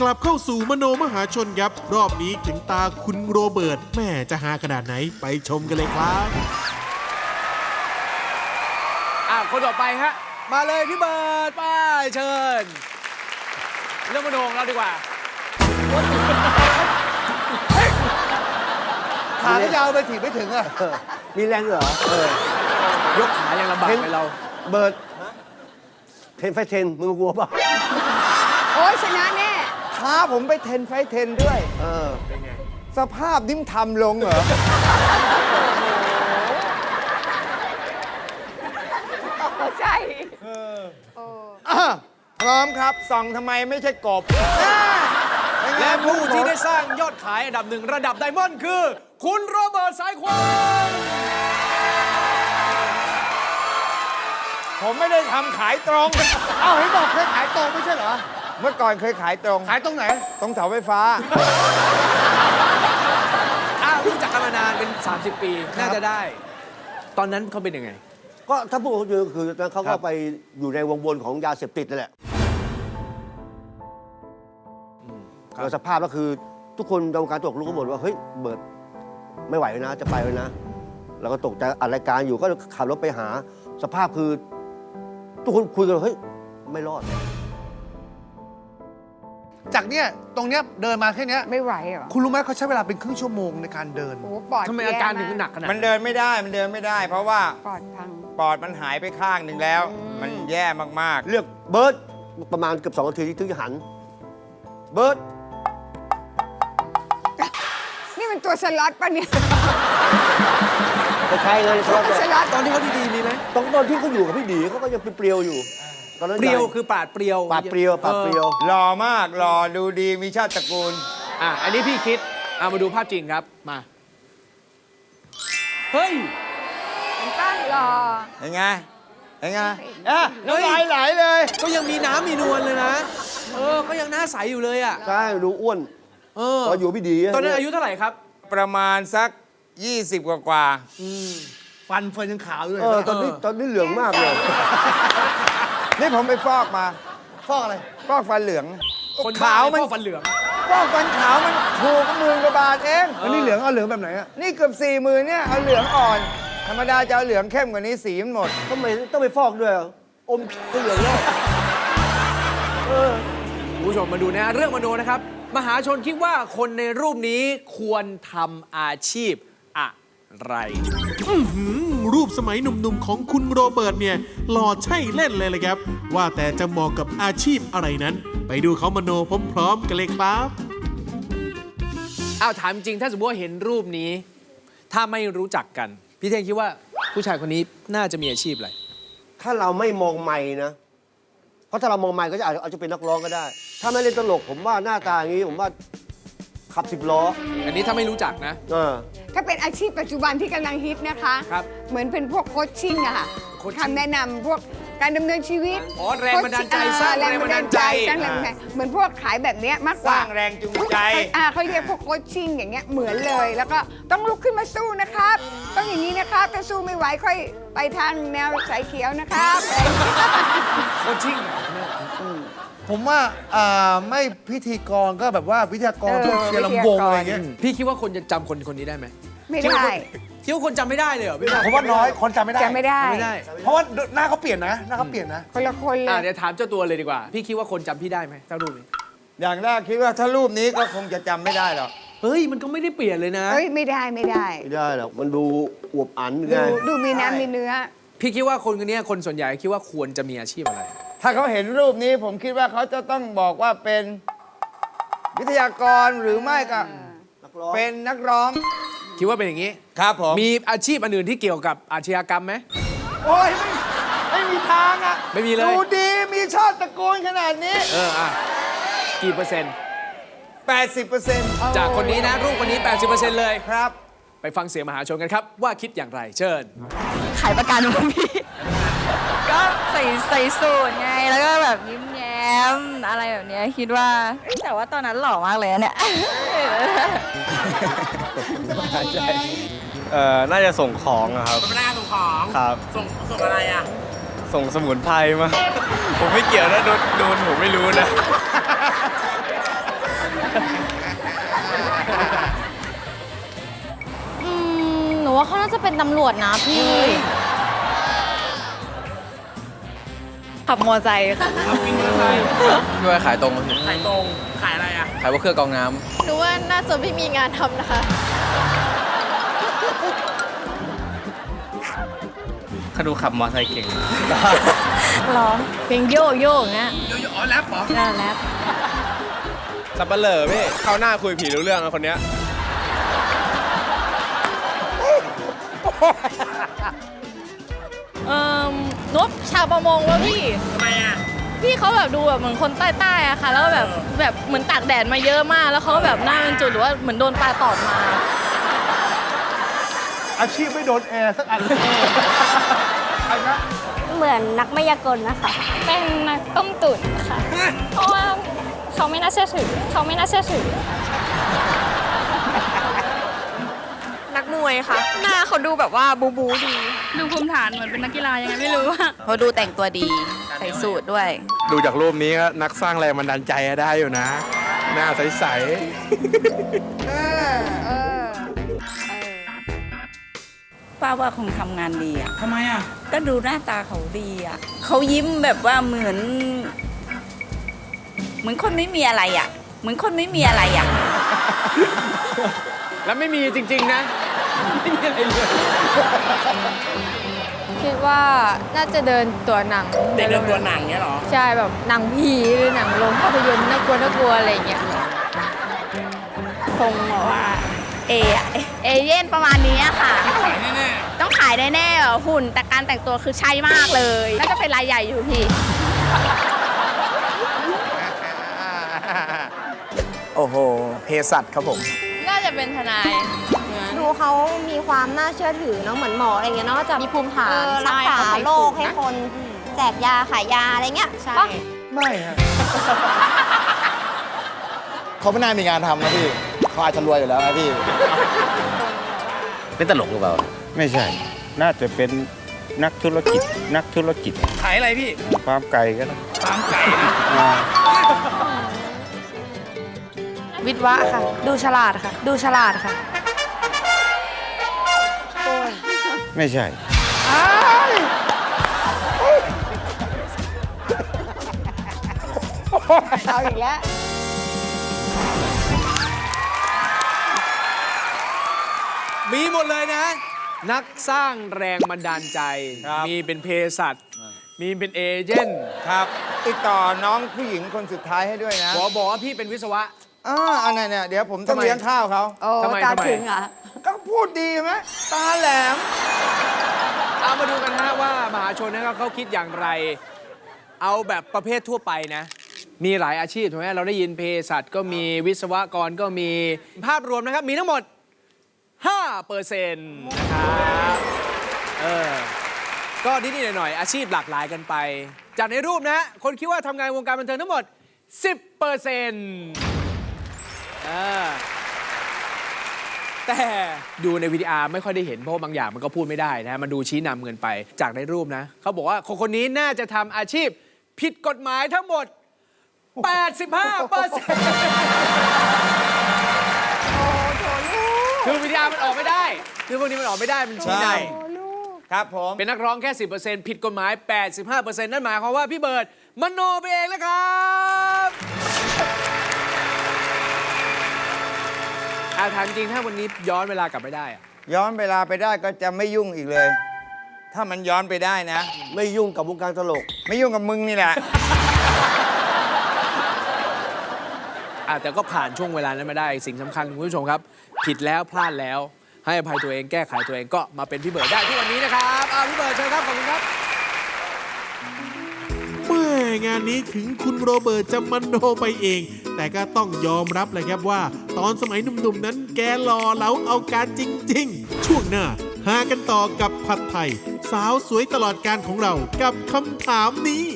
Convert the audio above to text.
กลับเข้าสู่มโนมหาชนครับ รอบนี้ถึงตาคุณโรเบิร์ตแม่จะหาขนาดไหนไปชมกันเลยครับอะคนต่อไปฮะ มาเลยพี่เบิร์ดไป้ายเชิญ เรื่องมโนของเราดีกว่าขาก็ยาวไปถีบไม่ถึงอะมีแรงเหรอยกขายังลำบากไปเรา เบิร์ดเทนไฟเทนมึงกลัวป่ะโอ้ยชนะแน่ ท้าผมไปเทนไฟท์เทนด้วย เออ เป็นไง สภาพนิ่มทำลงเหรอ ใช่โอ้อะพร้อมครับส่องทำไมไม่ใช่กบและผู้ที่ได้สร้างยอดขายอันดับหนึ่งระดับไดมอนด์คือ คุณโรเบิร์ตสายควันผมไม่ได้ทำขายตรง เอ้าเห็นบอกเคยขายตรงไม่ใช่เหรอ เมื่อก่อนเคยขายตรง ขายตรงไหนตรงเสาไฟฟ้า อ้าวรู้จักกันมานานเป็น 30 ปี น่าจะได้ ตอนนั้นเขาเป็นยังไง ก็ถ้าพูดก็คือคือตอนนั้นเขาครัก็บ ไปอยู่ในวงวนของยาเสพติดนั่นแหละแล้วสภาพก็คือทุกคนในวงการตกรู้ก็บ่นว่า เฮ้ย เบิร์ดไม่ไหวแล้วนะ จะไปแล้วนะแล้วก็ตกใจอัดรายการอยู่ก็ขับรถไปหา สภาพคือ ทุกคนคุยกันว่าเฮ้ย ไม่รอด จากเนี่ยตรงเนี้ยเดินมาแค่เนี้ยไม่ไหวเหรอคุณรู้ไหมเขาใช้เวลาเป็นครึ่งชั่วโมงในการเดิน โอ้โหปอดทำไมอาการถึงหนักขนาดมันเดินไม่ได้มันเดินไม่ได้ เพราะว่าปอดพัง ปอดมันหายไปข้างหนึ่งแล้ว มันแย่มากเลือกเบิร์ดประมาณเกือบสองนาทีที่ถึงจะหัน เบิร์ดนี่มันตัวสล็อตปะเนี่ยคล้ายๆงั้นสล็อตสล็อตตอนที่เขาดีๆมีไหมตอนตอนที่เขาอยู่กับพี่ดีเขาก็ยังเปรียวๆอยู่ ตอนนั้นเปรียวใหญ่คือปราดเปรียวปาดเปรียวปาดเปรียวๆหล่อมากหล่อดูดีมีชาติตระกูล อะอันนี้พี่คิดเอามาดูภาพจริงครับมาเฮ้ยมันตั้งรอ เห็นไง เห็นไงอะน้ำลายไหลเลย ก็ยังมีน้ำมีนวลเลยนะ เออ ก็ยังหน้าใสอยู่เลยอะใช่ดูอ้วนเออตอนอยู่พี่ดีตอนนั้นอายุเท่าไหร่ครับ ประมาณสัก 20 กว่ากว่าฟันเฟิร์นยังขาวอยู่เลยเออตอนนี้ตอนนี้เหลืองมากเลยๆ นี่ผมไปฟอกมา ฟอกอะไร ฟอกฟันเหลืองคนขาวมัน พ่อฟันเหลือง ฟอกฟันขาวมันถูกหมื่นกว่าบาทเอง อันนี้เหลืองเอาเหลืองแบบไหนอะนี่เกือบสี่หมื่นเนี่ยเอาเหลืองอ่อน ธรรมดาจะเอาเหลืองเข้มกว่านี้สีมันหมด ทำไมต้องไปฟอกด้วยอะอมก็เหลืองแล้วเออคุณผู้ชมมาดูนะฮะเรื่องมโนนะครับ มหาชนคิดว่าคนในรูปนี้ควรทำอาชีพอะไรอื้อหือ รูปสมัยหนุ่มๆของคุณโรเบิร์ตเนี่ยหล่อใช่เล่นเลยเลยครับ ว่าแต่จะเหมาะกับอาชีพอะไรนั้น ไปดูเขามโนพร้อมๆกันเลยครับอ้าวถามจริงถ้าสมมติว่าเห็นรูปนี้ ถ้าไม่รู้จักกัน พี่เท่งคิดว่าผู้ชายคนนี้น่าจะมีอาชีพอะไร ถ้าเราไม่มองไม่นะ เพราะถ้าเรามองไม่ก็จะอาจจะอาจจะเป็นนักร้องก็ได้ ถ้าไม่เล่นตลกผมว่าหน้าตาอย่างนี้ผมว่า ขับสิบล้ออันนี้ถ้าไม่รู้จักนะ เออ ถ้าเป็นอาชีพปัจจุบันที่กำลังฮิตนะคะ ครับเหมือนเป็นพวกโคชชิ่งอะค่ะโคชชิ่งคำแนะนำพวกการดำเนินชีวิตอ๋อแรงบันดาลใจโคชสร้างอ่แรงบันดาลใจ สร้างแรงบันดาลใจเหมือนพวกขายแบบเนี้ยมากกสว่าร้างแรงจูงใจ อ่าเขาเรียกพวกโคชชิ่งอย่างเงี้ยเหมือนเลย แล้วก็ต้องลุกขึ้นมาสู้นะครับ ต้องอย่างนี้นะครับถ้าสู้ไม่ไหวค่อยไปทางแนวสายเขียวนะครับอะไรอย่างเงี้ยโคชชิ่ง ผมว่าอ่าไม่พิธีกรก็แบบว่าวิทยากรพวกเชียร์ลำวงอะไรเงี้ยพี่คิดว่าคนจะจำคนคนนี้ได้ไหมไม่ได้คิดว่าคนจำไม่ได้เลยเหรอพี่ว่าผมว่าน้อยคนจำไม่ได้ จะไม่ได้ ไม่ได้เพราะว่าหน้าเขาเปลี่ยนนะหน้าเขาเปลี่ยนนะ คนละคนเลอะย เดี๋ยวถามเจ้าตัวเลยดีกว่า พี่คิดว่าคนจำพี่ได้ไหมถ้ารูปนี้อย่างแรกคิดว่าถ้ารูปนี้ก็คงจะจำไม่ได้หรอกเฮ้ยมันก็ไม่ได้เปลี่ยนเลยนะ เอ้ยไม่ได้ไม่ได้ ไม่ได้หรอกมันดูอวบอันดูไงดูมีน้ำมีเนื้อ พี่คิดว่าคนคนนี้คนส่วนใหญ่คิดว่าควรจะมีอาชีพอะไร ถ้าเขาเห็นรูปนี้ผมคิดว่าเขาจะต้องบอกว่าเป็นวิทยากรหรือไม่ก็นักร้องเป็นนักร้อง คิดว่าเป็นอย่างนี้ ครับผม มีอาชีพอันอื่นที่เกี่ยวกับอาชญากรรมไหมโอ้ยไม่ไม่มีทางอะไม่มีเลย ดูดีมีชาติตระกูลขนาดนี้ เอออะกี่เปอร์เซ็นต์80%จากคนนี้นะ รูปคนนี้ 80%เลย ครับ ไปฟังเสียงมหาชนกันครับ ว่าคิดอย่างไรเชิญ ขายประกันมั้งพี่ ก็ใส่ใส่สูทไงแล้วก็แบบยิ้มแย้มอะไรแบบเนี้ยคิดว่าเอ้ยแต่ว่าตอนนั้นหล่อมากเลยนะเนี่ย เอ่อน่าจะส่งของอะครับ เป็นพนักงานส่งของครับ ส่งส่งอะไรอะส่งสมุนไพรมา ผมไม่เกี่ยวนะโดนโดนผมไม่รู้นะ อืมหนูว่าเขาน่าจะเป็นตำรวจนะพี่ ขับมอไซค์ค่ะช่วยขายตรงครับพี่ขายตรง ขายอะไรอะ ขายพวกเครื่องกรองน้หนูว่าน่าจะไม่มีงานทำนะคะำเขาดูขับมอไซค์เก่ง ร้องเพลงโยโย่อย่างเงี้ยโยโย่อ๋อแรปเหรอน่าแรปสับเปลอพี่เข้าหน้าคุยผีรู้เรื่องนะคนเนี้ย เอ่อนบชาวประมงวะพี่ ทำไมอะ พี่เขาแบบดูแบบเหมือนคนใต้ๆอะค่ะ แล้วแบบแบบเหมือนตากแดดมาเยอะมาก แล้วเขาแบบหน้าเป็นจุดหรือว่าเหมือนโดนปลาตอดมา อาชีพไม่โดนแอร์สักอันเลยเหมือนนักมายากลนะคะ เป็นนักต้มตุ๋นค่ะ เพราะว่าเขาไม่น่าเชื่อถือ เขาไม่น่าเชื่อถือ ดูแบบว่าบูบูดี ดูภูมิฐานเหมือนเป็นนักกีฬายังไงไม่รู้เขาดูแต่งตัวดี ใส่สูทด้วย ดูจากรูปนี้ก็นักสร้างแรงบันดาลใจได้อยู่นะ หน้าใสเออเออเออป้าว่าคงทำงานดีอะทำไมอะ ก็ดูหน้าตาเขาดีอะ เขายิ้มแบบว่าเหมือน เหมือนคนไม่มีอะไรอะ เหมือนคนไม่มีอะไรอะ แล้วไม่มีจริง ๆ นะ ไม่มีอะไรเลยคิดว่าน่าจะเดินตัวหนังเด็กเดินตัวหนังเนี้ยเหรอ ใช่แบบหนังผีหรือหนังลงภาพยนตร์น่ากลัวน่ากลัวอะไรอย่างเงี้ยคงแบบว่าเออะเอเย่นประมาณนี้อะค่ะ ขายแน่ต้องขายแน่ๆแบบหุ่นแต่การแต่งตัวคือใช่มากเลยน่าจะเป็นรายใหญ่อยู่พี่โอ้โหเพสัตครับผม น่าจะเป็นทนาย ดูเขามีความน่าเชื่อถือเนาะเหมือนหมออะไรเงี้ยเนาะจะมีภูมิฐานเออใช่รักษาเขาใส่โรคสูทนะให้คนแจกยาขายยาอะไรเงี้ยใช่ปะไม่ฮะเขาไม่น่ามีงานทำนะพี่เขาอาจจะรวยอยู่แล้วนะพี่ เป็นตลกหรือเปล่า ไม่ใช่ น่าจะเป็นนักธุรกิจ นักธุรกิจๆขายอะไรพี่ฟาร์มไก่ก็ได้ฟาร์มไก่นะอ่าวิทวะค่ะ ดูฉลาดค่ะ ดูฉลาดค่ะ ไม่ใช่ เอาอีกแล้ว มีหมดเลยนะ นักสร้างแรงบันดาลใจมีเป็นเภสัชมีเป็นเอเจนต์ครับ ติดต่อน้องผู้หญิงคนสุดท้ายให้ด้วยนะบอกบอกว่าพี่เป็นวิศวะ อ่าอันนั้นเนี่ยเดี๋ยวผมต้องทำไม เลี้ยงข้าวเขาโอ้ทำไมตาทำไม ถึงเหรอะก็พูดดีไหมตาแหลม เอามาดูกันฮะว่ามหาชนนะครับเขาคิดอย่างไร เอาแบบประเภททั่วไปนะ มีหลายอาชีพถูกไหมเราได้ยินเภสัชก็มีวิศวกรก็มีภาพรวมนะครับ มีทั้งหมด 5เปอร์เซ็นต์นะครับเออก็นิดๆหน่อยๆอาชีพหลากหลายกันไป จากในรูปนะคนคิดว่าทำงานวงการบันเทิงทั้งหมด 10เปอร์เซ็นต์ แต่ดูในวิดีอาร์ไม่ค่อยได้เห็นเพราะว่าบางอย่างมันก็พูดไม่ได้นะมันดูชี้นำเงินไปจากในรูปนะ เขาบอกว่าคนคนนี้น่าจะทำอาชีพ ผิดกฎหมายทั้งหมด 85เปอร์เซ็นต์คือวิดีอาร์มันออกไม่ได้ คือพวกนี้มันออกไม่ได้มันชี้นำครับผม เป็นนักร้องแค่ 10%ผิดกฎหมาย 85%นั่นหมายความว่าพี่เบิร์ดมโนไปเองแล้วครับ อาถามจริงถ้าวันนี้ย้อนเวลากลับไปได้อะย้อนเวลาไปได้ก็จะไม่ยุ่งอีกเลย ถ้ามันย้อนไปได้นะ ไม่ยุ่งกับวงการตลก ไม่ยุ่งกับมึงนี่แหละ อะแต่ก็ผ่านช่วงเวลานั้นมาได้ สิ่งสำคัญคุณผู้ชมครับ ผิดแล้วพลาดแล้ว ให้อภัยตัวเองแก้ไขตัวเองก็มาเป็นพี่เบิร์ดได้ที่วันนี้นะครับอ่าพี่เบิร์ดเชิญครับขอบคุณครับ แม่งานนี้ถึงคุณโรเบิร์ตจะมโนไปเอง แต่ก็ต้องยอมรับเลยครับว่า ตอนสมัยหนุ่มๆนั้นแกหล่อเหลาเอาการจริง ๆ ช่วงหน้าหากันต่อกับผัดไทย สาวสวยตลอดการของเรากับคำถามนี้